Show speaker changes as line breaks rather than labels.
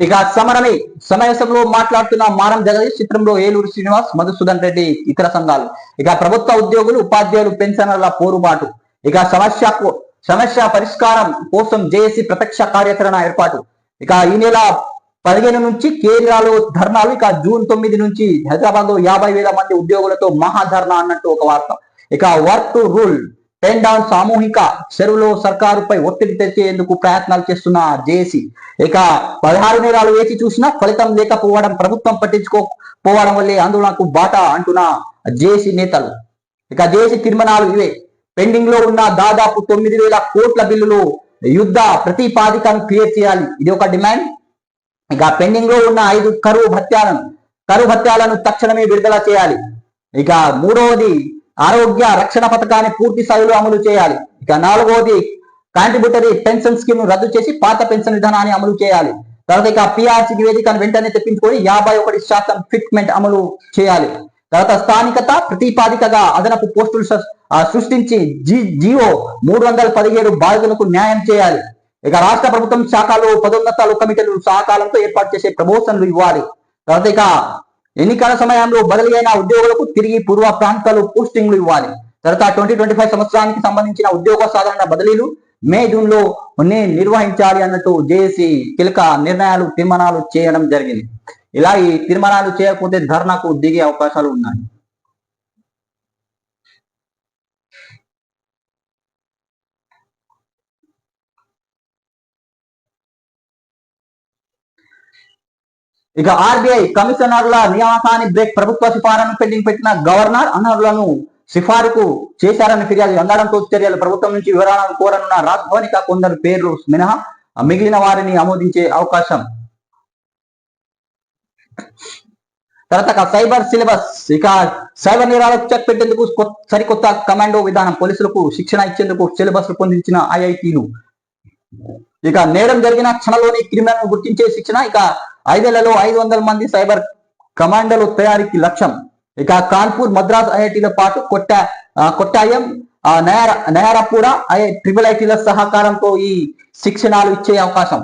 ఇక సమరమే సమావేశంలో మాట్లాడుతున్న మారం జగదీష్ చిత్రంలో ఏలూరు శ్రీనివాస్ మధుసూదన్ రెడ్డి ఇతర సంఘాలు. ఇక ప్రభుత్వ ఉద్యోగులు ఉపాధ్యాయులు పెన్షనర్ల పోరుబాటు ఇక సమస్య సమస్య పరిష్కారం కోసం జేఏసీ ప్రత్యక్ష కార్యాచరణ ఏర్పాటు. ఇక ఈ నెల పదిహేను నుంచి కేరళలో ధర్నాలు ఇక జూన్ తొమ్మిది నుంచి హైదరాబాద్లో యాభై వేల మంది ఉద్యోగులతో మహాధర్నా అన్నట్టు ఒక వార్త. ఇక work to rule. Pen down సామూహిక చెరువులో సర్కారుపై ఒత్తిడి తెచ్చేందుకు ప్రయత్నాలు చేస్తున్న జేఏసీ. ఇక పదహారు నేరాలు వేచి చూసినా ఫలితం లేకపోవడం ప్రభుత్వం పట్టించుకోకపోవడం వల్లే ఆందోళనకు బాట అంటున్న జేఏసీ నేతలు. ఇక జేఏసీ తీర్మానాలు ఇవే. పెండింగ్లో ఉన్న దాదాపు తొమ్మిది వేల కోట్ల బిల్లులు యుద్ధ ప్రతిపాదికను క్లియర్ చేయాలి. ఇది ఒక డిమాండ్. ఇక పెండింగ్లో ఉన్న ఐదు కరువు భత్యాలను కరువు భత్యాలను తక్షణమే విడుదల చేయాలి. ఇక మూడవది ఆరోగ్య రక్షణ పథకాన్ని పూర్తి స్థాయిలో అమలు చేయాలి. ఇక నాలుగవది కాంట్రిబ్యూటరీ పెన్షన్ స్కీమ్ రద్దు చేసి పాత పెన్షన్ విధానాన్ని అమలు చేయాలి. తర్వాత ఇక పిఆర్సీ నివేదికను వెంటనే తెప్పించుకొని యాభై ఒకటి శాతం ఫిట్మెంట్ అమలు చేయాలి. తర్వాత స్థానికత ప్రతిపాదికగా అదనపు పోస్టులు సృష్టించి జీ జియో మూడు వందల పదిహేడు బాధితులకు న్యాయం చేయాలి. ఇక రాష్ట్ర ప్రభుత్వం శాఖలో పదోన్నతాలు కమిటీలు సహకారంతో ఏర్పాటు చేసే ప్రమోషన్లు ఇవ్వాలి. తర్వాత ఇక ఎన్నికల సమయంలో బదిలీ అయిన ఉద్యోగులకు తిరిగి పూర్వ ప్రాంతాలు పోస్టింగ్లు ఇవ్వాలి. తర్వాత ట్వంటీ ట్వంటీ ఫైవ్ సంవత్సరానికి సంబంధించిన ఉద్యోగ సాధారణ బదిలీలు మే జూన్లో నిర్వహించాలి అన్నట్టు జేఏసీ కీలక నిర్ణయాలు తీర్మానాలు చేయడం జరిగింది. ఇలా ఈ తీర్మానాలు చేయకపోతే ధర్నాకు దిగే అవకాశాలు ఉన్నాయి. ఇక ఆర్బీఐ కమిషనర్ల నియామకాన్ని బ్రేక్ ప్రభుత్వ సిఫారను పెండింగ్ పెట్టిన గవర్నర్ అనర్లను సిఫారుకు చేశారని ఫిర్యాదు అందడంతో చర్యలు ప్రభుత్వం నుంచి వివరాలను కోరనున్న రాజ్భవనిక కొందరు పేర్లు మినహా మిగిలిన వారిని ఆమోదించే అవకాశం. తర్వాత సైబర్ సిలబస్ ఇక సైబర్ నేరాలకు చెక్ పెట్టేందుకు సరికొత్త కమాండో విధానం పోలీసులకు శిక్షణ ఇచ్చేందుకు సిలబస్ రూపొందించిన ఐఐటీలు. ఇక నేరం జరిగిన క్షణలోని క్రిమినల్ గుర్తించే శిక్షణ ఇక ఐదేళ్ళలో ఐదు వందల మంది సైబర్ కమాండోలు తయారీకి లక్ష్యం. ఇక కాన్పూర్ మద్రాస్ ఐఐటీతో పాటు కొట్ట కొట్టాయం. నయార నయారపూడ ఐ ట్రిపుల్ ఐటీల సహకారంతో ఈ శిక్షణాలు ఇచ్చే అవకాశం.